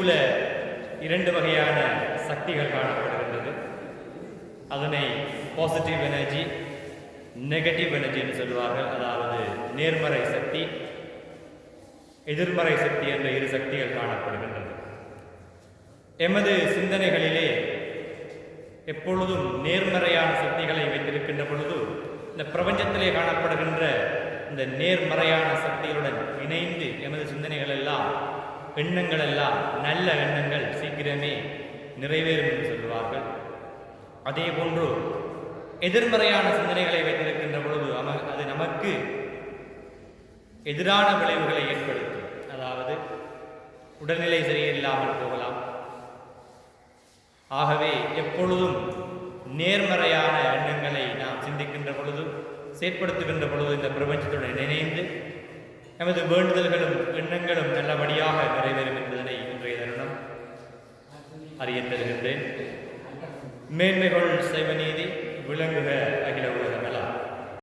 எம்மை இரண்டு வகையான சக்திகள் காணப்படுகின்றது. அதனை பாசிட்டிவ் எனர்ஜி நெகட்டிவ் எனர்ஜி என்று சொல்வார்கள் அதாவது நேர்மறை சக்தி எதிர்மறை சக்தி என்ற இரு சக்திகள் காணப்படுகின்றது. எமது சிந்தனைகளிலே எப்பொழுதும் நேர்மறையான சக்திகளை வைத்திருக்கின்ற பொழுது இந்த பிரபஞ்சத்திலே காணப்படுகின்ற இந்த நேர்மறையான சக்திகளுடன் இணைந்து எமது சிந்தனைகள் எல்லாம் எண்ணங்கள் எல்லாம் நல்ல எண்ணங்கள் சீக்கிரமே நிறைவேறும் என்று சொல்வார்கள் அதே போன்று எதிர்மறையான சிந்தனைகளை வைத்திருக்கின்ற பொழுது அம அது நமக்கு எதிரான விளைவுகளை ஏற்படுத்தும். அதாவது உடல்நிலை சரியில்லாமல் போகலாம். ஆகவே எப்பொழுதும் நேர்மறையான எண்ணங்களை நாம் சிந்திக்கின்ற பொழுது செயற்படுத்துகின்ற பொழுது இந்த பிரபஞ்சத்துடன் இணைந்து நமது வேண்டுதல்களும் எண்ணங்களும் நல்லபடியாக நிறைவேறும் என்பதனை இன்றைய தருணம் அறிய தருகின்றேன். மேன்மைகள் சைவநீதி விளங்குக.